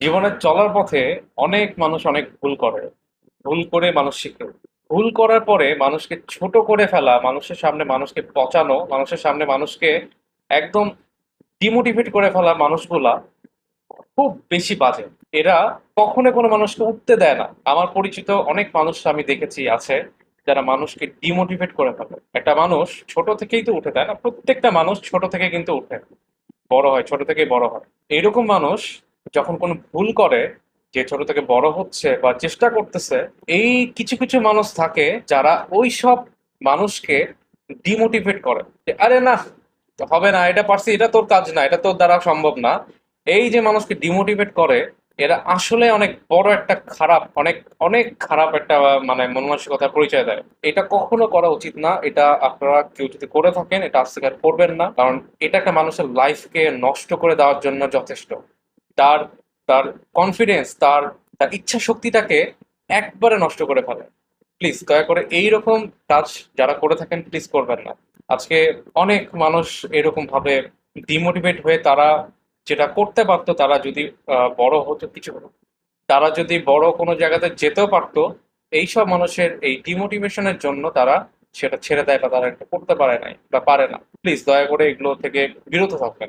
জীবনে চলার পথে অনেক মানুষ অনেক ভুল করে। ভুল করে মানুষ শিখে। ভুল করার পরে মানুষকে ছোট করে ফেলা, মানুষের সামনে মানুষকে পচানো, মানুষের সামনে মানুষকে একদম ডিমোটিভেট করে ফেলা মানুষগুলা খুব বেশি বাজে। এরা কখনো কোনো মানুষকে উঠতে দেয় না। আমার পরিচিত অনেক মানুষ আমি দেখেছি আছে, যারা মানুষকে ডিমোটিভেট করে ফেলে। একটা মানুষ ছোট থেকেই তো উঠে দেয় না? প্রত্যেকটা মানুষ ছোট থেকে কিন্তু উঠে। বড় হয়, ছোট থেকেই বড় হয়। এরকম মানুষ যখন কোনো ভুল করে, যে ছোট থেকে বড় হচ্ছে বা চেষ্টা করতেছে, এই কিছু কিছু মানুষ থাকে যারা ওই সব মানুষকে ডিমোটিভেট করে। আরে না, হবে না, এটা পারছি, এটা তোর কাজ না, এটা তোর দ্বারা সম্ভব না। এই যে মানুষকে ডিমোটিভেট করে, এরা আসলে অনেক বড় একটা খারাপ, অনেক অনেক খারাপ একটা মানে মনমানসিকতার পরিচয় দেয়। এটা কখনো করা উচিত না, এটা আপনারা কেউ যদি করে থাকেন, এটা অস্বীকার করবেন না, কারণ এটা একটা মানুষের লাইফকে নষ্ট করে দেওয়ার জন্য যথেষ্ট। তার তার কনফিডেন্স তার তার ইচ্ছা শক্তিটাকে একবারে নষ্ট করে ফেলে। প্লিজ দয়া করে এই রকম কাজ যারা করে থাকেন প্লিজ করবেন না। আজকে অনেক মানুষ এরকম ভাবে ডিমোটিভেট হয়ে তারা যেটা করতে পারতো, তারা যদি বড় হতো কিছু তারা যদি বড় কোনো জায়গাতে যেতেও পারতো, এইসব মানুষের এই ডিমোটিভেশনের জন্য তারা সেটা ছেড়ে দেয় বা তারা এটা করতে পারে নাই বা পারে না। প্লিজ দয়া করে এগুলো থেকে বিরত থাকবেন।